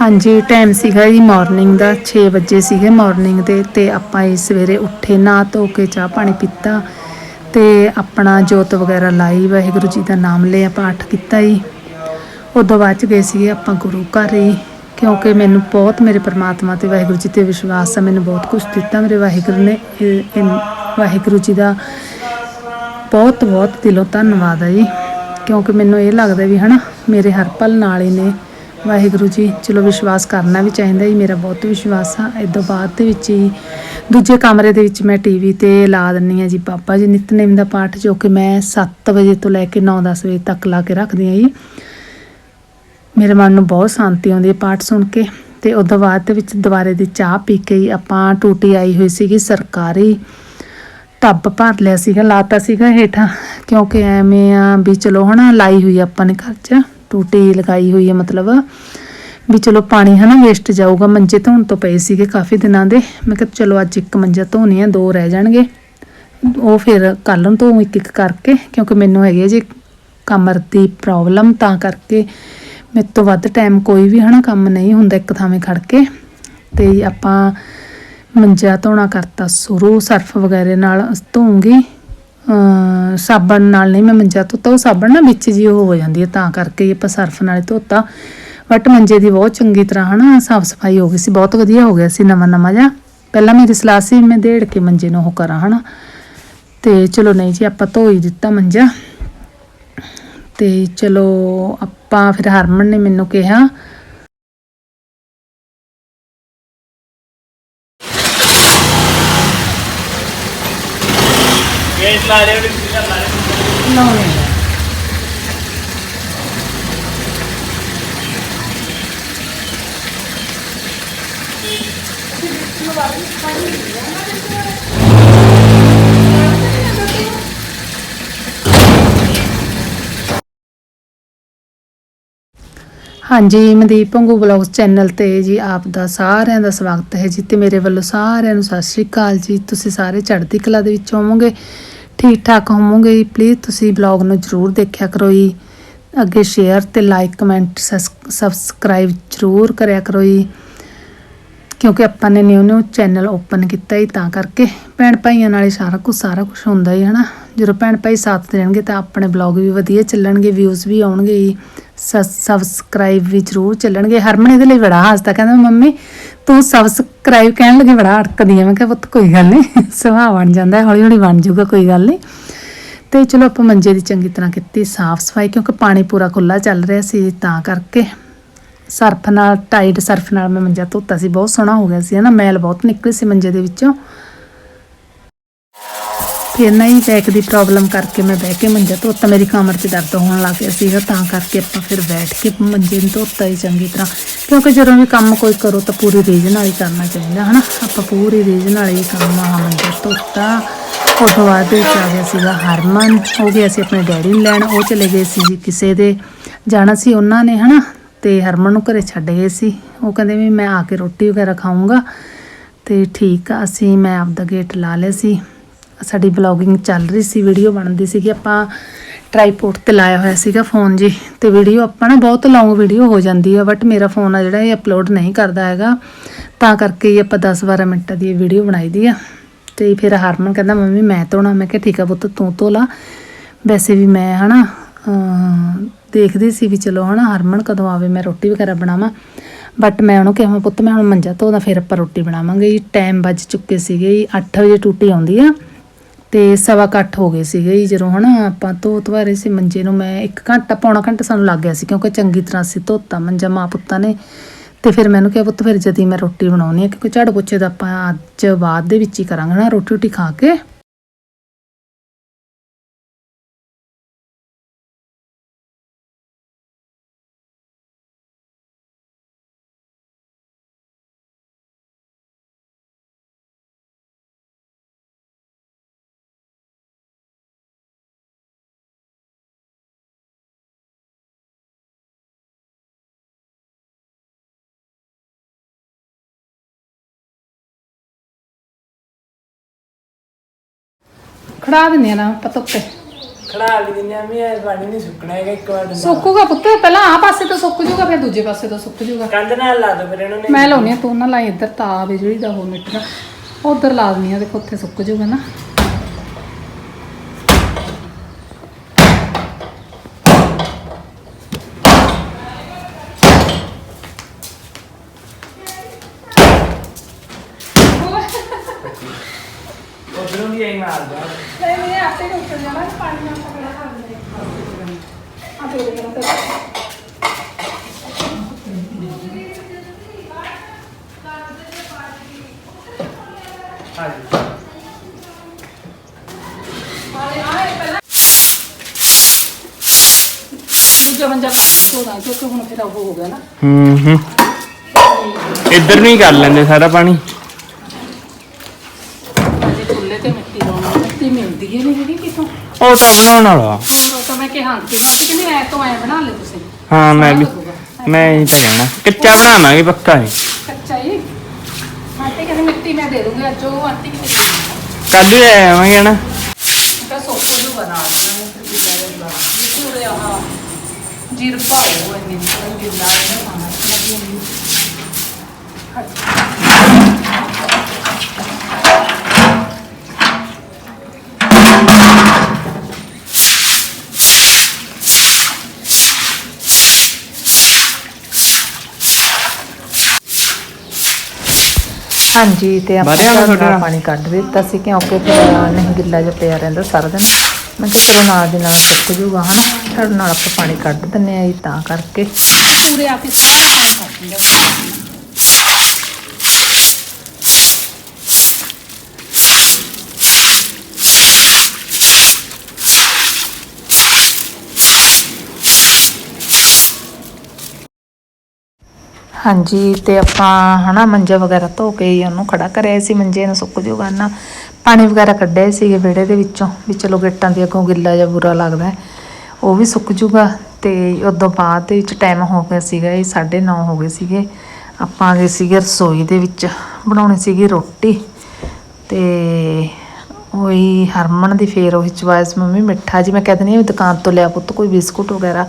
ਹਾਂਜੀ ਟਾਈਮ ਸੀਗਾ ਜੀ ਮਾਰਨਿੰਗ ਦਾ 6 ਵਜੇ ਸੀਗੇ ਮਾਰਨਿੰਗ ਦੇ ਤੇ ਆਪਾਂ ਇਹ ਸਵੇਰੇ ਉੱਠੇ ਨਾ ਧੋ ਕੇ ਚਾਹ ਪਾਣੀ ਪੀਤਾ ਤੇ ਆਪਣਾ ਜੋਤ ਵਗੈਰਾ ਲਾਈ, ਵਾਹਿਗੁਰੂ ਜੀ ਦਾ ਨਾਮ ਲਿਆ, ਪਾਠ ਕੀਤਾ ਜੀ। ਉਦੋਂ ਬਾਅਦ ਚ ਗਏ ਸੀਗੇ ਆਪਾਂ ਗੁਰੂ ਘਰ ਹੀ ਕਿਉਂਕਿ ਮੈਨੂੰ ਬਹੁਤ ਮੇਰੇ ਪਰਮਾਤਮਾ ਤੇ ਵਾਹਿਗੁਰੂ ਜੀ ਤੇ ਵਿਸ਼ਵਾਸ ਆ, ਮੈਨੂੰ ਬਹੁਤ ਕੁਝ ਦਿੱਤਾ ਮੇਰੇ ਵਾਹਿਗੁਰੂ ਨੇ। ਵਾਹਿਗੁਰੂ ਜੀ ਦਾ ਬਹੁਤ ਬਹੁਤ ਦਿਲੋਂ ਧੰਨਵਾਦ ਹੈ ਜੀ, ਕਿਉਂਕਿ ਮੈਨੂੰ ਇਹ ਲੱਗਦਾ ਵੀ ਹਨਾ, ਮੇਰੇ ਹਰ ਪਲ ਨਾਲ ਹੀ ਨੇ ਵਾਹਿਗੁਰੂ ਜੀ, ਚਲੋ ਵਿਸ਼ਵਾਸ ਕਰਨਾ ਵੀ ਚਾਹੀਦਾ ਜੀ, ਮੇਰਾ ਬਹੁਤ ਵਿਸ਼ਵਾਸ ਆ। ਇਦੋਂ ਬਾਅਦ ਦੇ ਵਿੱਚ ਹੀ ਦੂਜੇ ਕਮਰੇ ਦੇ ਵਿੱਚ ਮੈਂ ਟੀਵੀ ਤੇ ਲਾ ਦਿੰਨੀ ਆ ਜੀ। ਬਾਬਾ ਜੀ ਨਿਤਨੇਮ ਦਾ ਪਾਠ ਜੋ ਕਿ ਮੈਂ 7 ਵਜੇ ਤੋਂ ਲੈ ਕੇ 9-10 ਵਜੇ ਤੱਕ ਲਾ ਕੇ ਰੱਖਦੀ ਆ ਜੀ। ਮੇਰੇ ਮਨ ਨੂੰ ਬਹੁਤ ਸ਼ਾਂਤੀ ਆਉਂਦੀ ਹੈ ਪਾਠ ਸੁਣ ਕੇ। ਤੇ ਉਦੋਂ ਬਾਅਦ ਦੇ ਵਿੱਚ ਦੁਬਾਰੇ ਦੀ ਚਾਹ ਪੀ ਕੇ ਹੀ ਆਪਾਂ ਟੂਟੀ ਆਈ ਹੋਈ ਸੀਗੀ, ਸਰਕਾਰੀ ਟੱਬ ਭਰ ਲਿਆ ਸੀਗਾ, ਲਾਤਾ ਸੀਗਾ ਹੇਠਾਂ। ਕਿਉਂਕਿ ਐਵੇਂ ਆ ਵੀ ਚਲੋ ਹਨਾ, ਲਾਈ ਹੋਈ ਆਪਾਂ ਨੇ ਘਰ 'ਚ। ਟੂਟੀ ਲਗਾਈ ਹੋਈ ਹੈ, ਮਤਲਬ ਵੀ ਚਲੋ ਪਾਣੀ ਹਨਾ ਵੇਸਟ ਜਾਊਗਾ। ਮੰਜੇ ਧੋਣ ਤੋਂ ਪਏ ਸੀਗੇ ਕਾਫੀ ਦਿਨਾਂ ਦੇ। ਮੈਂ ਕਿਹਾ ਚਲੋ ਅੱਜ ਇੱਕ ਮੰਜਾ ਧੋਣੀ ਆ, ਦੋ ਰਹਿ ਜਾਣਗੇ। ਉਹ ਫਿਰ ਕੱਲ ਨੂੰ ਧੋਊਂ ਇੱਕ ਇੱਕ ਕਰਕੇ, ਕਿਉਂਕਿ ਮੈਨੂੰ ਹੈਗੇ ਹੈ ਜੀ ਕਮਰ ਦੀ ਪ੍ਰੋਬਲਮ ਤਾਂ ਕਰਕੇ ਮੇਰੇ ਤੋਂ ਵੱਧ ਟਾਈਮ ਕੋਈ ਵੀ ਹਨਾ ਕੰਮ ਨਹੀਂ ਹੁੰਦਾ ਇੱਕ ਥਾਵੇਂ ਖੜ ਕੇ। ਤੇ ਆਪਾਂ ਮੰਜਾ ਧੋਣਾ ਕਰਤਾ ਸ਼ੁਰੂ, ਸਰਫ ਵਗੈਰੇ ਨਾਲ ਧੋਉਂਗੀ ਸਾਬਣ ਨਾਲ ਨਹੀਂ ਮੈਂ ਮੰਜਾ ਧੋਤਾ, ਉਹ ਸਾਬਣ ਨਾ ਵਿੱਚ ਜੀ ਉਹ ਹੋ ਜਾਂਦੀ ਹੈ, ਤਾਂ ਕਰਕੇ ਆਪਾਂ ਸਰਫ ਨਾਲ ਹੀ ਧੋਤਾ। ਬਟ ਮੰਜੇ ਦੀ ਬਹੁਤ ਚੰਗੀ ਤਰ੍ਹਾਂ ਹਨਾ ਸਾਫ਼ ਸਫ਼ਾਈ ਹੋ ਗਈ ਸੀ, ਬਹੁਤ ਵਧੀਆ ਹੋ ਗਿਆ ਸੀ ਨਵਾਂ ਨਵਾਂ ਜਿਹਾ। ਪਹਿਲਾਂ ਮੇਰੀ ਸਲਾਹ ਸੀ ਮੈਂ ਦੇੜ ਕੇ ਮੰਜੇ ਨੂੰ ਉਹ ਕਰਾਂ ਹਨਾ। ਤੇ ਚਲੋ ਨਹੀਂ ਜੀ, ਆਪਾਂ ਧੋ ਹੀ ਦਿੱਤਾ ਮੰਜਾ। ਤੇ ਚਲੋ ਆਪਾਂ ਫਿਰ ਹਰਮਨ ਨੇ ਮੈਨੂੰ ਕਿਹਾ ਗੇਟ ਲਾ ਹਾਂਜੀ, ਮਨਦੀਪ ਪੰਗੂ ਬਲੌਗਸ ਚੈਨਲ ਤੇ ਜੀ ਆਪ ਦਾ ਸਾਰਿਆਂ ਦਾ ਸਵਾਗਤ ਹੈ ਜੀ ਤੇ ਮੇਰੇ ਵੱਲੋਂ ਸਾਰਿਆਂ ਨੂੰ ਸਤਿ ਸ਼੍ਰੀ ਅਕਾਲ ਜੀ। ਤੁਸੀਂ ਸਾਰੇ ਚੜ੍ਹਦੀ ਕਲਾ ਦੇ ਵਿੱਚ ਹੋਵੋਗੇ। ਠੀਕ ਠਾਕ ਹੋਵੋਗੇ ਪਲੀਜ਼ ਤੁਸੀਂ ਬਲੌਗ ਨੂੰ ਜਰੂਰ ਦੇਖਿਆ ਕਰੋ ਜੀ। ਅੱਗੇ ਸ਼ੇਅਰ ਤੇ ਲਾਈਕ ਕਮੈਂਟ ਸਬਸਕ੍ਰਾਈਬ ਜਰੂਰ ਕਰਿਆ ਕਰੋ ਜੀ। ਕਿਉਂਕਿ ਆਪਾਂ ਨੇ ਨਿਊ ਨਿਊ ਚੈਨਲ ਓਪਨ ਕੀਤਾ ਹੀ ਤਾਂ ਕਰਕੇ ਭੈਣ ਭਾਈਆਂ ਨਾਲ ਸਾਰਾ ਕੁਝ ਸਾਰਾ ਕੁਝ ਹੁੰਦਾ ਹੀ ਹਨਾ। ਜਦੋਂ ਭੈਣ ਭਾਈ ਸਾਥ ਦੇਣਗੇ ਤਾਂ ਆਪਣੇ ਬਲੌਗ ਵੀ ਵਧੀਆ ਚੱਲਣਗੇ ਵਿਊਜ਼ ਵੀ ਆਉਣਗੇ ਜੀ। ਸਬਸਕ੍ਰਾਈਬ ਵੀ ਜ਼ਰੂਰ ਚੱਲਣਗੇ। ਹਰਮਨ ਇਹਦੇ ਲਈ ਬੜਾ ਹੱਸਦਾ, ਕਹਿੰਦਾ, ਮੰਮੀ, ਤੂੰ ਸਬਸਕ੍ਰਾਈਬ ਕਹਿਣ ਲੱਗੇ, ਬੜਾ ਅੜਕਦੀ ਆ। ਮੈਂ ਕਿਹਾ, ਪੁੱਤ, ਕੋਈ ਗੱਲ ਨਹੀਂ, ਸੁਭਾਅ ਬਣ ਜਾਂਦਾ ਹੌਲੀ ਹੌਲੀ ਬਣ ਜਾਊਗਾ, ਕੋਈ ਗੱਲ ਨਹੀਂ। ਤੇ ਚਲੋ, ਆਪਾਂ ਮੰਜੇ ਦੀ ਚੰਗੀ ਤਰ੍ਹਾਂ ਕੀਤੀ ਸਾਫ਼ ਸਫ਼ਾਈ ਕਿਉਂਕਿ ਪਾਣੀ ਪੂਰਾ ਖੁੱਲਾ ਚੱਲ ਰਿਹਾ ਸੀ, ਤਾਂ ਕਰਕੇ। ਸਰਫ ਨਾਲ ਟਾਈਟ ਸਰਫ ਨਾਲ ਮੈਂ ਮੰਜਾ ਧੋਤਾ ਸੀ, ਬਹੁਤ ਸੋਹਣਾ ਹੋ ਗਿਆ ਸੀ, ਹਨਾ, ਮੈਲ ਬਹੁਤ ਨਿਕਲੀ ਸੀ ਮੰਜੇ ਦੇ ਵਿੱਚੋਂ। ਫਿਰ ਨਾ ਹੀ ਬੈਕ ਦੀ ਪ੍ਰੋਬਲਮ ਕਰਕੇ ਮੈਂ ਬਹਿ ਕੇ ਮੰਜਾ ਧੋਤਾ। ਮੇਰੀ ਕਮਰ 'ਚ ਦਰਦ ਹੋਣ ਲੱਗ ਗਿਆ ਸੀਗਾ, ਤਾਂ ਕਰਕੇ ਆਪਾਂ ਫਿਰ ਬੈਠ ਕੇ ਮੰਜੇ ਨੂੰ ਧੋਤਾ ਹੀ ਚੰਗੀ ਤਰ੍ਹਾਂ। ਕਿਉਂਕਿ ਜਦੋਂ ਵੀ ਕੰਮ ਕੋਈ ਕਰੋ ਤਾਂ ਪੂਰੀ ਰੀਝ ਨਾਲ ਹੀ ਕਰਨਾ ਚਾਹੀਦਾ, ਹਨਾ? ਆਪਾਂ ਪੂਰੀ ਰੀਝ ਨਾਲ ਹੀ ਕੰਮ ਆ, ਮੰਜਾ ਧੋਤਾ। ਉਸ ਤੋਂ ਬਾਅਦ ਵਿੱਚ ਆ ਗਿਆ ਸੀਗਾ ਹਰਮਨ ਹੋ ਗਿਆ ਸੀ ਆਪਣੇ ਡੈਡੀ ਨੂੰ ਲੈਣ, ਉਹ ਚਲੇ ਗਏ ਸੀ ਜੀ ਕਿਸੇ ਦੇ, ਜਾਣਾ ਸੀ ਉਹਨਾਂ ਨੇ, ਹਨਾ? ਤੇ ਹਰਮਨ ਨੂੰ ਘਰੇ ਛੱਡ ਗਏ ਸੀ। ਉਹ ਕਹਿੰਦੇ ਵੀ ਮੈਂ ਆ ਕੇ ਰੋਟੀ ਵਗੈਰਾ ਖਾਊਂਗਾ। ਤੇ ਠੀਕ ਆ, ਅਸੀਂ, ਮੈਂ ਆਪਦਾ ਗੇਟ ਲਾ ਲਿਆ ਸੀ। ਸਾਡੀ ਬਲੌਗਿੰਗ ਚੱਲ ਰਹੀ ਸੀ ਵੀਡੀਓ ਬਣਦੀ ਸੀਗੀ ਆਪਾਂ ਟ੍ਰਾਈਪੋਡ ਤੇ ਲਾਇਆ ਹੋਇਆ ਸੀਗਾ ਫੋਨ ਜੀ ਤੇ ਵੀਡੀਓ ਆਪਾਂ ਨਾ ਬਹੁਤ ਲੌਂਗ ਵੀਡੀਓ ਹੋ ਜਾਂਦੀ ਆ ਬਟ ਮੇਰਾ ਫੋਨ ਆ ਜਿਹੜਾ ਇਹ ਅਪਲੋਡ ਨਹੀਂ ਕਰਦਾ ਹੈਗਾ ਤਾਂ ਕਰਕੇ ਹੀ ਆਪਾਂ 10-12 ਮਿੰਟਾਂ ਦੀ ਵੀਡੀਓ ਬਣਾਈ ਦੀ ਆ। ਤੇ ਫਿਰ ਹਰਮਨ ਕਹਿੰਦਾ ਮੰਮੀ ਮੈਂ ਧੋਣਾ। ਮੈਂ ਕਿਹਾ ਠੀਕ ਆ ਪੁੱਤ ਤੂੰ ਧੋ ਲਾ। ਵੈਸੇ ਵੀ ਮੈਂ ਹਨਾ ਅਮ, ਦੇਖਦੀ ਸੀ ਵੀ ਚਲੋ ਹਨਾ ਹਰਮਨ ਕਦੋਂ ਆਵੇ ਮੈਂ ਰੋਟੀ ਵਗੈਰਾ ਬਣਾਵਾਂ। ਬਟ ਮੈਂ ਉਹਨੂੰ ਕਿਹਾ ਪੁੱਤ ਮੈਂ ਹੁਣ ਮੰਜਾ ਧੋਦਾ ਫਿਰ ਆਪਾਂ ਰੋਟੀ ਬਣਾਵਾਂਗੇ। ਜੀ ਟਾਈਮ ਵੱਜ ਚੁੱਕੇ ਸੀਗੇ ਜੀ 8 ਵਜੇ ਟੂਟੀ ਆਉਂਦੀ ਆ। ਤੇ ਸਵਾ ਕੁ ਹੋ ਗਏ ਸੀਗੇ ਜੀ ਜਦੋਂ ਹਨਾ ਆਪਾਂ ਧੋ ਧਵਾਰੇ ਸੀ ਮੰਜੇ ਨੂੰ ਮੈਂ ਇੱਕ ਘੰਟਾ, ਪੌਣਾ ਘੰਟਾ ਸਾਨੂੰ ਲੱਗ ਗਿਆ ਸੀ ਕਿਉਂਕਿ ਚੰਗੀ ਤਰ੍ਹਾਂ ਸੀ ਧੋਤਾ ਮੰਜਾ ਮਾਂ ਪੁੱਤਾਂ ਨੇ। ਤੇ ਫਿਰ ਮੈਨੂੰ ਕਿਹਾ ਪੁੱਤ ਫਿਰ ਜਦੀ ਮੈਂ ਰੋਟੀ ਬਣਾਉਣੀ ਹੈ ਕਿਉਂਕਿ ਝਾੜੂ ਪੋਚੇ ਦਾ ਆਪਾਂ ਅੱਜ ਬਾਅਦ ਦੇ ਵਿੱਚ ਹੀ ਕਰਾਂਗੇ ਨਾ ਰੋਟੀ ਰੋਟੀ ਖਾ ਕੇ। ਖੜਾ ਦਿੰਦੇ ਆ ਨਾ ਪਤੋਕੇ ਖੜਾ ਵੀ ਦਿੰਨੇ ਆ ਵੀ ਇਹ ਪਾਣੀ ਨਹੀਂ ਸੁੱਕਣਾ ਹੈਗਾ ਇੱਕ ਵਾਰ। ਸੁੱਕੂਗਾ ਪੁੱਤ ਪਹਿਲਾਂ ਆ ਪਾਸੇ ਤੋਂ ਸੁੱਕ ਜੂਗਾ ਫਿਰ ਦੂਜੇ ਪਾਸੇ ਤੋਂ ਸੁੱਕ ਜੂਗਾ। ਕੰਧ ਨਾਲ ਲਾ ਦੋ ਫਿਰ ਇਹਨੂੰ ਨਹੀਂ। ਮੈਂ ਲਾਉਣੀ ਆ ਤੂੰ ਨਾ ਲਾਈ ਇੱਧਰ ਹੈ ਜਿਹੜੀ ਦਾ ਉਹ ਮਿੱਟਣਾ ਉਧਰ ਲਾ ਦਿੰਦੀ ਆ ਦੇਖੋ ਉੱਥੇ ਸੁੱਕ ਜੂਗਾ ਨਾ। ਉਧਰੋਂ ਵੀ ਆਈ ਮਾਰਦਾ ਨਹੀਂ ਨਹੀਂ ਆਟੇ ਨੂੰ ਉੱਤਰ ਜਾਣਾ ਪਾਣੀ ਨਾਲ ਪਕੜਾ ਕਰ ਦੇ ਆ ਦੇ ਦੇ ਕਰ ਹਾਂਜੀ। ਦੂਜਾ ਮੰਜਾ ਸੋਦਾ ਕਿਉਂਕਿ ਹੁਣ ਫਿਰ ਉਹ ਹੋ ਗਿਆ ਨਾ। ਹੂੰ ਹੂੰ। ਇੱਧਰ ਨਹੀਂ ਕਰ ਲੈਂਦੇ ਸਾਰਾ ਪਾਣੀ ਅਜੇ ਚੁੱਲ੍ਹੇ ਤੇ ਮਿੱਟੀ ਲਾਉਣਾ ਮਿੱਟੀ ਮਿਲਦੀ ਹੀ ਨਹੀਂ ਹੈਗੀ ਕਿਤੋਂ ਉਹ ਤਾਂ ਬਣਾਉਣ ਵਾਲਾ ਉਹ ਤਾਂ ਮੈਂ ਕਿਹਾ ਕਿ ਬਾਅਦ ਕਿ ਨਹੀਂ ਐ ਤੋਂ ਐ ਬਣਾ ਲੈ ਤੁਸੀਂ। ਹਾਂ ਮੈਂ ਵੀ ਮੈਂ ਇਹ ਤਾਂ ਕਹਿਣਾ। ਕੱਚਾ ਬਣਾਵਾਂਗੇ ਪੱਕਾ ਹੀ। ਕੱਚਾ ਹੀ? ਆਟੇ ਕਹਿੰਦੇ ਮਿੱਟੀ ਮੈਂ ਦੇ ਦੂੰਗੀ ਅੱਜ। ਉਹ ਆਟੇ ਕਿਤੇ ਕੱਲ ਹੀ ਲੈ ਆਵਾਂਗੇ ਨਾ ਤਾਂ ਸੁੱਕ ਜੂ ਬਣਾ ਦੇਣਾ ਫਿਰ ਕੀ ਕਰੇ ਜਿੱਥੇ ਉਰੇ ਆਹ ਜੀਰਪਾ ਹੋ ਇੰਨੀ ਨਿਕਲ ਗਿੱਲਾ ਹੈ ਖਾਣਾ ਲੱਗੀ ਨਹੀਂ ਹਾਂਜੀ ਤੇ ਆਪਾਂ ਵਧਿਆ ਵਾ ਝਾੜੂ ਤੁਹਾਡੇ ਨਾਲ ਨਾਲ? ਪਾਣੀ ਕੱਢ ਦਿੱਤਾ ਸੀ ਕਿਉਂਕਿ ਫਿਰ ਨਹੀਂ ਗਿੱਲਾ ਜਿਹਾ ਪਿਆ ਰਹਿੰਦਾ ਸਾਰਾ ਦਿਨ। ਮੈਂ ਕਿਹਾ ਚਲੋ ਨਾਲ ਦੇ ਨਾਲ ਸੁੱਕ ਜੂਗਾ ਹਨਾ? ਝਾੜੂ ਨਾਲ ਆਪਾਂ ਪਾਣੀ ਕੱਢ ਦਿੰਨੇ ਆ ਜੀ ਤਾਂ ਕਰਕੇ। ਪੂਰੇ ਆ ਕੇ ਸਾਰਾ ਪਾਣੀ ਕੱਢ ਹਾਂਜੀ, ਤੇ ਆਪਾਂ ਹਨਾ ਮੰਜਾ ਵਗੈਰਾ ਧੋ ਕੇ ਉਹਨੂੰ ਖੜਾ ਕਰਿਆ ਸੀ, ਮੰਜੇ ਨੂੰ ਸੁੱਕ ਜੂਗਾ ਨਾ ਪਾਣੀ ਵਗੈਰਾ ਕੱਢਿਆ ਸੀਗੇ ਵਿਹੜੇ ਦੇ ਵਿੱਚੋਂ, ਵੀ ਚਲੋ ਗੇਟਾਂ ਦੇ ਅੱਗੋਂ ਗਿੱਲਾ ਜਿਹਾ ਬੁਰਾ ਲੱਗਦਾ ਉਹ ਵੀ ਸੁੱਕ ਜੂਗਾ, ਤੇ ਉਦੋਂ ਬਾਅਦ ਦੇ ਵਿੱਚ ਟਾਈਮ ਹੋ ਗਿਆ ਸੀਗਾ, ਇਹ 9:30 ਹੋ ਗਏ ਸੀਗੇ। ਆਪਾਂ ਆ ਗਏ ਸੀਗੇ ਰਸੋਈ ਦੇ ਵਿੱਚ, ਬਣਾਉਣੀ ਸੀਗੀ ਰੋਟੀ। ਤੇ ਉਹੀ ਹਰਮਨ ਦੀ ਫੇਰ ਉਹੀ ਚਵਾਇਸ ਮੰਮੀ ਮਿੱਠਾ ਜੀ, ਮੈਂ ਕਹਿ ਦਿੰਦੀ ਹਾਂ ਵੀ ਦੁਕਾਨ ਤੋਂ ਲਿਆ ਪੁੱਤ, ਕੋਈ ਬਿਸਕੁਟ ਵਗੈਰਾ।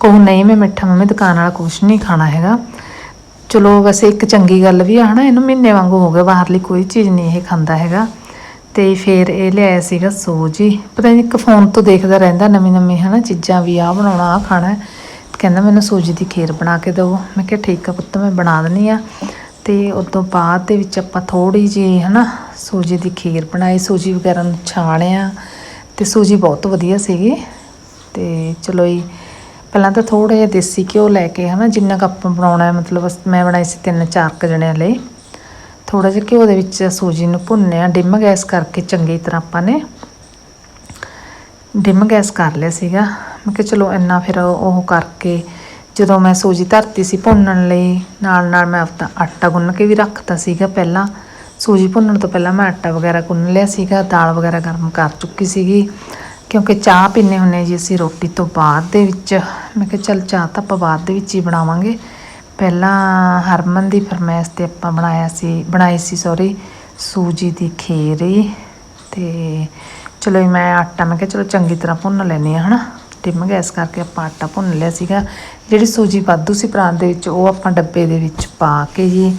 ਕਹੂ, ਨਹੀਂ, ਮੈਂ ਮਿੱਠਾ, ਮੰਮੀ, ਦੁਕਾਨ ਵਾਲਾ ਕੁਝ ਨਹੀਂ ਖਾਣਾ ਹੈਗਾ। ਚਲੋ ਵੈਸੇ ਇੱਕ ਚੰਗੀ ਗੱਲ ਵੀ ਆ, ਹਨਾ, ਇਹਨੂੰ ਮਹੀਨੇ ਵਾਂਗੂ ਹੋ ਗਿਆ ਬਾਹਰਲੀ ਕੋਈ ਚੀਜ਼ ਨਹੀਂ ਇਹ ਖਾਂਦਾ ਹੈਗਾ। ਤੇ ਫਿਰ ਇਹ ਲਿਆਇਆ ਸੀਗਾ ਸੂਜੀ ਪਤਾ ਨਹੀਂ ਇੱਕ ਫੋਨ ਤੋਂ ਦੇਖਦਾ ਰਹਿੰਦਾ ਨਵੀਂ ਨਵੀਂ, ਹਨਾ, ਚੀਜ਼ਾਂ ਵੀ ਆ ਬਣਾਉਣਾ ਆ ਖਾਣਾ। ਕਹਿੰਦਾ ਮੈਨੂੰ ਸੂਜੀ ਦੀ ਖੀਰ ਬਣਾ ਕੇ ਦਿਓ। ਮੈਂ ਕਿਹਾ ਠੀਕ ਆ ਪੁੱਤ, ਮੈਂ ਬਣਾ ਦਿੰਨੀ ਆ। ਤੇ ਉਸ ਤੋਂ ਬਾਅਦ ਦੇ ਵਿੱਚ ਆਪਾਂ ਥੋੜੀ ਜੀ ਹਨਾ, ਸੂਜੀ ਦੀ ਖੀਰ ਬਣਾਈ, ਸੂਜੀ ਵਗੈਰਾ ਨੂੰ ਛਾਣਿਆ। ਤੇ ਸੂਜੀ ਬਹੁਤ ਵਧੀਆ ਸੀਗੀ। ਤੇ ਚਲੋ ਜੀ ਪਹਿਲਾਂ ਤਾਂ ਥੋੜਾ ਜਿਹਾ ਦੇਸੀ ਘਿਓ ਲੈ ਕੇ ਹਨਾ, ਜਿੰਨਾ ਕੁ ਆਪਾਂ ਬਣਾਉਣਾ ਹੈ, ਮਤਲਬ ਮੈਂ ਬਣਾਈ ਸੀ ਤਿੰਨ ਚਾਰ ਕੁ ਜਣਿਆਂ ਲਈ। ਥੋੜਾ ਜਿਹਾ ਘਿਓ ਦੇ ਵਿੱਚ ਸੂਜੀ ਨੂੰ ਭੁੰਨਿਆ, ਡਿਮ ਗੈਸ ਕਰਕੇ ਚੰਗੀ ਤਰ੍ਹਾਂ ਆਪਾਂ ਨੇ ਡਿਮ ਗੈਸ ਕਰ ਲਿਆ ਸੀਗਾ। ਮੈਂ ਕਿਹਾ ਚਲੋ ਇੰਨਾ ਫਿਰ ਉਹ ਕਰਕੇ ਜਦੋਂ ਮੈਂ ਸੂਜੀ ਧਰਤੀ ਸੀ ਭੁੰਨਣ ਲਈ ਨਾਲ ਨਾਲ ਮੈਂ ਆਪਦਾ ਆਟਾ ਗੁੰਨ ਕੇ ਵੀ ਰੱਖਤਾ ਸੀਗਾ ਪਹਿਲਾਂ। ਸੂਜੀ ਭੁੰਨਣ ਤੋਂ ਪਹਿਲਾਂ ਮੈਂ ਆਟਾ ਵਗੈਰਾ ਗੁੰਨ ਲਿਆ ਸੀਗਾ, ਦਾਲ ਵਗੈਰਾ ਗਰਮ ਕਰ ਚੁੱਕੀ ਸੀਗੀ। ਕਿਉਂਕਿ ਚਾਹ ਪੀਨੇ ਹੁੰਨੇ ਜੀ ਅਸੀਂ ਰੋਟੀ ਤੋਂ ਬਾਅਦ ਦੇ ਵਿੱਚ। ਮੈਂ ਕਿਹਾ ਚੱਲ ਚਾਹ ਤਾਂ ਆਪਾਂ ਬਾਅਦ ਦੇ ਵਿੱਚ ਹੀ ਬਣਾਵਾਂਗੇ। ਪਹਿਲਾਂ ਹਰਮਨ ਦੀ ਫਰਮਾਇਸ਼ ਤੇ ਆਪਾਂ ਬਣਾਇਆ ਸੀ, ਬਣਾਈ ਸੀ ਸੌਰੀ ਸੂਜੀ ਦੀ ਖੀਰੀ। ਤੇ ਚਲੋ ਜੀ, ਮੈਂ ਆਟਾ, ਮੈਂ ਕਿਹਾ ਚਲੋ ਚੰਗੀ ਤਰ੍ਹਾਂ ਭੁੰਨ ਲੈਂਦੇ ਆ ਹਨਾ? ਟਿਮ ਗੈਸ ਕਰਕੇ ਆਪਾਂ ਆਟਾ ਭੁੰਨ ਲਿਆ ਸੀਗਾ। ਜਿਹੜੀ ਸੂਜੀ ਵਾਧੂ ਸੀ ਪ੍ਰਾਂਤ ਦੇ ਵਿੱਚ, ਉਹ ਆਪਾਂ ਡੱਬੇ ਦੇ ਵਿੱਚ ਪਾ ਕੇ ਜੀ,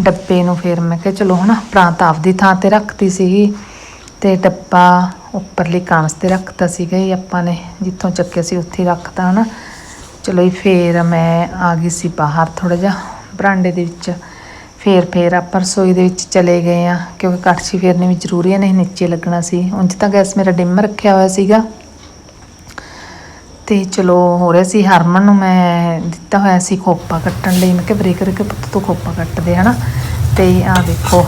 ਡੱਬੇ ਨੂੰ ਫਿਰ ਮੈਂ ਕਿਹਾ ਚਲੋ, ਹਨਾ? ਪ੍ਰਾਂਤ ਆਪਦੀ ਥਾਂ ਤੇ ਰੱਖਤੀ ਸੀਗੀ। ਤੇ ਡੱਬਾ ਉੱਪਰਲੀ ਕਾਂਸ ਤੇ ਰੱਖਤਾ ਸੀਗਾ ਜੀ ਆਪਾਂ ਨੇ, ਜਿੱਥੋਂ ਚੱਕਿਆ ਸੀ ਉੱਥੇ ਹੀ ਰੱਖਤਾ ਹਨਾ। ਚਲੋ ਜੀ ਫੇਰ ਮੈਂ ਆ ਗਈ ਸੀ ਬਾਹਰ ਥੋੜਾ ਜਿਹਾ, ਬਰਾਂਡੇ ਦੇ ਵਿੱਚ। ਫੇਰ ਫੇਰ ਆਪਾਂ ਰਸੋਈ ਦੇ ਵਿੱਚ ਚਲੇ ਗਏ ਆ ਕਿਉਂਕਿ ਕੜਛੀ ਫੇਰਨੀ ਵੀ ਜ਼ਰੂਰੀ ਹੈ ਨਹੀਂ ਨੀਚੇ ਲੱਗਣਾ ਸੀ। ਉਂਝ ਤਾਂ ਗੈਸ ਮੇਰਾ ਡਿਮ ਰੱਖਿਆ ਹੋਇਆ ਸੀਗਾ। ਤੇ ਚਲੋ ਹੋ ਰਿਹਾ ਸੀ ਹਰਮਨ ਨੂੰ ਮੈਂ ਦਿੱਤਾ ਹੋਇਆ ਸੀ ਖੋਪਾ ਕੱਟਣ ਲਈ। ਮੈਂ ਕਿਹਾ ਬਰੇਕ ਕਰਕੇ ਪੁੱਤ ਤੂੰ ਖੋਪਾ ਕੱਟ ਦੇ ਹਨਾ। ਤੇ ਆਹ ਦੇਖੋ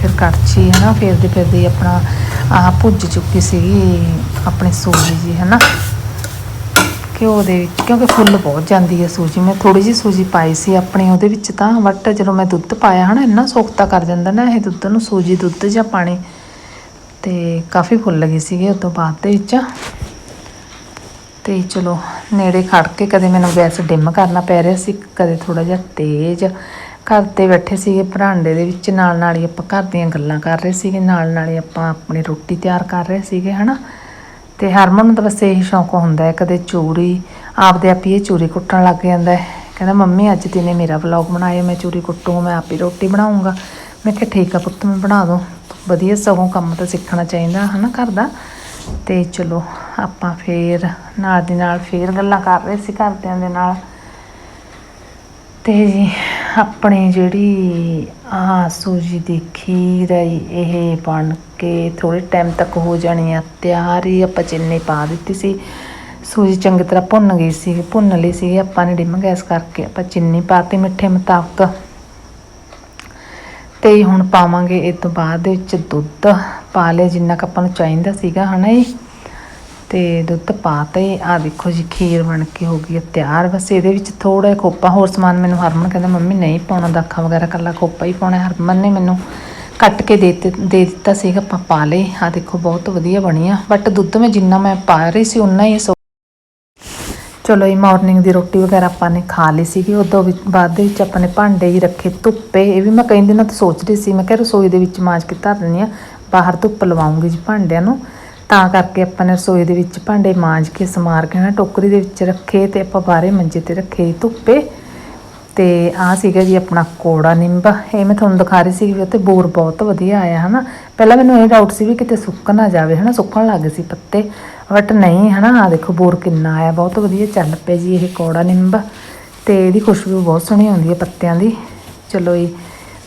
ਫਿਰ ਕੜਛੀ ਹੈ ਨਾ ਫੇਰਦੇ ਹੀ ਆਪਣਾ ਆਹ ਭੁੱਜ ਚੁੱਕੀ ਸੀਗੀ ਆਪਣੀ ਸੂਜੀ ਜੀ ਨਾ ਘਿਓ ਦੇ ਵਿੱਚ, ਕਿਉਂਕਿ ਫੁੱਲ ਬਹੁਤ ਜਾਂਦੀ ਹੈ ਸੂਜੀ। ਮੈਂ ਥੋੜੀ ਜਿਹੀ ਸੂਜੀ ਪਾਈ ਸੀ ਆਪਣੀ, ਉਹਦੇ ਵਿੱਚ ਤਾਂ ਬਟ ਜਦੋਂ ਮੈਂ ਦੁੱਧ ਪਾਇਆ, ਹਨਾ, ਇੰਨਾ ਸੋਖਤਾ ਕਰ ਜਾਂਦਾ ਨਾ ਇਹ ਦੁੱਧ ਨੂੰ, ਸੂਜੀ ਦੁੱਧ ਜਾਂ ਪਾਣੀ। ਤੇ ਕਾਫੀ ਫੁੱਲ ਗਏ ਸੀਗੇ ਉਸ ਤੋਂ ਬਾਅਦ ਦੇ ਵਿੱਚ। ਤੇ ਚਲੋ, ਨੇੜੇ ਖੜ ਕੇ ਕਦੇ ਮੈਨੂੰ ਗੈਸ ਡਿਮ ਕਰਨਾ ਪੈ ਰਿਹਾ ਸੀ, ਕਦੇ ਥੋੜਾ ਜਿਹਾ ਤੇਜ਼। ਘਰ ਤੇ ਬੈਠੇ ਸੀਗੇ ਭਰਾਂਡੇ ਦੇ ਵਿੱਚ, ਨਾਲ ਨਾਲ ਹੀ ਆਪਾਂ ਘਰ ਦੀਆਂ ਗੱਲਾਂ ਕਰ ਰਹੇ ਸੀਗੇ, ਨਾਲ ਨਾਲ ਹੀ ਆਪਾਂ ਆਪਣੀ ਰੋਟੀ ਤਿਆਰ ਕਰ ਰਹੇ ਸੀਗੇ, ਹਨਾ? ਤੇ ਹਰਮਨ ਨੂੰ ਤਾਂ ਬਸ ਇਹੀ ਸ਼ੌਂਕ ਹੁੰਦਾ ਹੈ, ਕਦੇ ਚੂਰੀ, ਆਪਦੇ ਆਪ ਹੀ ਇਹ ਚੂਰੀ ਕੁੱਟਣ ਲੱਗ ਜਾਂਦਾ ਹੈ। ਕਹਿੰਦਾ, ਮੰਮੀ, ਅੱਜ ਦਿਨੇ ਮੇਰਾ ਵਲੌਗ ਬਣਾਇਓ ਮੈਂ ਚੂਰੀ ਕੁੱਟੂ, ਮੈਂ ਆਪੇ ਰੋਟੀ ਬਣਾਉਂਗਾ। ਮੈਂ ਕਿਹਾ, ਠੀਕ ਆ ਪੁੱਤ, ਮੈਂ ਬਣਾ ਦੋ। ਵਧੀਆ ਸਗੋਂ ਕੰਮ ਤਾਂ ਸਿੱਖਣਾ ਚਾਹੀਦਾ, ਹਨਾ, ਘਰ ਦਾ? ਤੇ ਚਲੋ, ਆਪਾਂ ਫੇਰ ਨਾਲ ਦੀ ਨਾਲ ਫੇਰ ਗੱਲਾਂ ਕਰ ਰਹੇ ਸੀ ਘਰਦਿਆਂ ਦੇ ਨਾਲ। ਤੇ ਜੀ ਆਪਣੀ ਜਿਹੜੀ ਆ ਸੂਜੀ ਦੀ ਖੀਰ ਹੈ ਇਹ ਬਣ ਕੇ ਥੋੜੇ ਟਾਈਮ ਤੱਕ ਹੋ ਜਾਣੀ ਆ। ਤਿਆਰ ਹੀ ਆਪਾਂ ਚੀਨੀ ਪਾ ਦਿੱਤੀ ਸੀ। ਸੂਜੀ ਚੰਗੀ ਤਰ੍ਹਾਂ ਭੁੰਨ ਗਈ ਸੀ, ਭੁੰਨ ਲਈ ਸੀ। ਆਪਾਂ ਨੇ ਡਿਮ ਗੈਸ ਕਰਕੇ ਆਪਾਂ ਚੀਨੀ ਪਾਤੀ ਮਿੱਠੇ ਮੁਤਾਬਕ। ਤੇ ਹੁਣ ਪਾਵਾਂਗੇ ਇਹ ਤੋਂ ਬਾਅਦ ਵਿੱਚ ਦੁੱਧ। ਪਾ ਲਿਆ ਜਿੰਨਾ ਕੁ ਆਪਾਂ ਨੂੰ ਚਾਹੀਦਾ ਸੀਗਾ, ਹਨਾ ਜੀ? ਤੇ ਦੁੱਧ ਪਾਤੇ ਆ ਦੇਖੋ ਜੀ, ਖੀਰ ਬਣ ਕੇ ਹੋ ਗਈ ਹੈ ਤਿਆਰ। ਬਸ ਇਹਦੇ ਵਿੱਚ ਥੋੜਾ ਜਿਹਾ ਖੋਪਾ, ਹੋਰ ਸਮਾਨ ਮੈਨੂੰ ਹਰਮਨ ਕਹਿੰਦਾ, ਮੰਮੀ ਨਹੀਂ ਪਾਉਣਾ, ਦਾਖਾ ਵਗੈਰਾ ਕੱਲਾ ਖੋਪਾ ਹੀ ਪਾਉਣਾ ਹਰਮਨ ਨੇ ਮੈਨੂੰ ਕੱਟ ਕੇ ਦੇ ਦੇ ਦਿੱਤਾ ਸੀਗਾ ਆਪਾਂ ਪਾ ਲਏ। ਆ ਦੇਖੋ, ਬਹੁਤ ਵਧੀਆ ਬਣੀ ਆ ਬਟ ਦੁੱਧ ਮੈਂ ਜਿੰਨਾ ਮੈਂ ਪਾ ਰਹੀ ਸੀ ਉਨਾ ਹੀ ਸੋ ਚਲੋ, ਇਹ ਮਾਰਨਿੰਗ ਦੀ ਰੋਟੀ ਵਗੈਰਾ ਆਪਾਂ ਨੇ ਖਾ ਲਈ ਸੀਗੀ। ਉਦੋਂ ਵੀ ਬਾਅਦ ਦੇ ਵਿੱਚ ਆਪਾਂ ਨੇ ਭਾਂਡੇ ਹੀ ਰੱਖੇ, ਧੁੱਪੇ। ਇਹ ਵੀ ਮੈਂ ਕਈ ਦਿਨਾਂ ਤੋਂ ਸੋਚ ਰਹੀ ਸੀ, ਮੈਂ ਕਿਹਾ ਰਸੋਈ ਦੇ ਵਿੱਚ ਮਾਂਜ ਕੇ ਧਰ ਦਿੰਦੀ ਆ ਬਾਹਰ ਧੁੱਪ ਲਵਾਉਂਗੀ ਜੀ ਭਾਂਡਿਆਂ ਨੂੰ। ਤਾਂ ਕਰਕੇ ਆਪਾਂ ਨੇ ਰਸੋਈ ਦੇ ਵਿੱਚ ਭਾਂਡੇ ਮਾਂਜ ਕੇ, ਸਮਾਰ ਕੇ ਨਾ ਟੋਕਰੀ ਦੇ ਵਿੱਚ ਰੱਖੇ ਤੇ ਆਪਾਂ ਬਾਹਰੇ ਮੰਜੇ ਤੇ ਰੱਖੇ ਧੁੱਪੇ। ਤੇ ਆ ਸੀਗਾ ਜੀ ਆਪਣਾ ਕੋੜਾ ਨਿੰਬ। ਇਹ ਮੈਂ ਤੁਹਾਨੂੰ ਦਿਖਾ ਰਹੀ ਸੀ ਵੀ ਉੱਤੇ ਬੋਰ ਬਹੁਤ ਵਧੀਆ ਆਇਆ ਹਨਾ। ਪਹਿਲਾਂ ਮੈਨੂੰ ਇਹ ਡਾਊਟ ਸੀ ਵੀ ਕਿਤੇ ਸੁੱਕ ਨਾ ਜਾਵੇ ਹਨਾ, ਸੁੱਕਣ ਲੱਗ ਸੀ ਪੱਤੇ। ਬਟ ਨਹੀਂ ਹਨਾ ਆ ਦੇਖੋ ਬੋਰ ਕਿੰਨਾ ਆਇਆ, ਬਹੁਤ ਵਧੀਆ ਚੱਲ ਪਿਆ ਜੀ ਇਹ ਕੋੜਾ ਨਿੰਬ। ਤੇ ਇਹਦੀ ਖੁਸ਼ਬੂ ਬਹੁਤ ਸੋਹਣੀ ਆਉਂਦੀ ਹੈ ਪੱਤਿਆਂ ਦੀ। ਚਲੋ ਜੀ,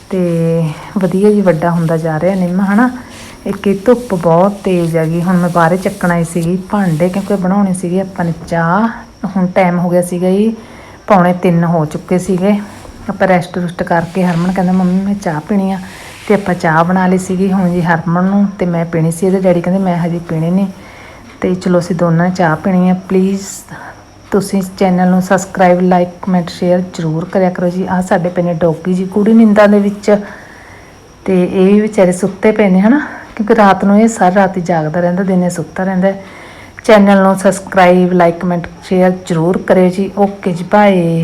ਤੇ ਵਧੀਆ ਜੀ ਵੱਡਾ ਹੁੰਦਾ ਜਾ ਰਿਹਾ ਨਿੰਮ ਹਨਾ। ਇੱਕ ਇਹ ਧੁੱਪ ਬਹੁਤ ਤੇਜ਼ ਹੈਗੀ। ਹੁਣ ਮੈਂ ਬਾਹਰੇ ਚੱਕਣ ਆਈ ਸੀਗੀ, ਭਾਂਡੇ ਕਿਉਂਕਿ ਬਣਾਉਣੇ ਸੀਗੇ ਆਪਾਂ ਨੇ ਚਾਹ। ਹੁਣ ਟਾਈਮ ਹੋ ਗਿਆ ਸੀਗਾ ਜੀ, ਪੌਣੇ 3 ਹੋ ਚੁੱਕੇ ਸੀਗੇ। ਆਪਾਂ ਰੈਸਟ ਰੁਸਟ ਕਰਕੇ ਹਰਮਨ ਕਹਿੰਦਾ, ਮੰਮੀ, ਮੈਂ ਚਾਹ ਪੀਣੀ ਆ। ਤੇ ਆਪਾਂ ਚਾਹ ਬਣਾ ਲਈ ਸੀਗੀ ਹੁਣ ਜੀ ਹਰਮਨ ਨੂੰ ਤੇ ਮੈਂ ਪੀਣੀ ਸੀ। ਇਹਦੇ ਡੈਡੀ ਕਹਿੰਦੇ, ਮੈਂ ਹਜੇ ਪੀਣੀ ਨਹੀਂ। ਤੇ ਚਲੋ ਅਸੀਂ ਦੋਨਾਂ ਨੇ ਚਾਹ ਪੀਣੀ ਆ। ਪਲੀਜ਼ ਤੁਸੀਂ ਚੈਨਲ ਨੂੰ ਸਬਸਕ੍ਰਾਈਬ ਲਾਈਕ ਕਮੈਂਟ ਸ਼ੇਅਰ ਜ਼ਰੂਰ ਕਰਿਆ ਕਰੋ ਜੀ। ਆ ਸਾਡੇ ਪਏ ਡੋਗੀ ਜੀ, ਕੁੜੀ ਨਿੰਦਾ ਦੇ ਵਿੱਚ। ਤੇ ਇਹ ਵੀ ਵਿਚਾਰੇ ਸੁੱਤੇ ਪਏ ਨੇ, ਹਨਾ? ਕਿਉਂਕਿ ਰਾਤ ਨੂੰ ਇਹ ਸਾਰੀ ਰਾਤ ਹੀ ਜਾਗਦਾ ਰਹਿੰਦਾ, ਦਿਨੇ ਸੁੱਤਾ ਰਹਿੰਦਾ ਚੈਨਲ ਨੂੰ ਸਬਸਕ੍ਰਾਈਬ ਲਾਈਕ ਕਮੈਂਟ ਸ਼ੇਅਰ ਜ਼ਰੂਰ ਕਰਿਓ ਜੀ। ਓਕੇ ਜੀ ਬਾਏ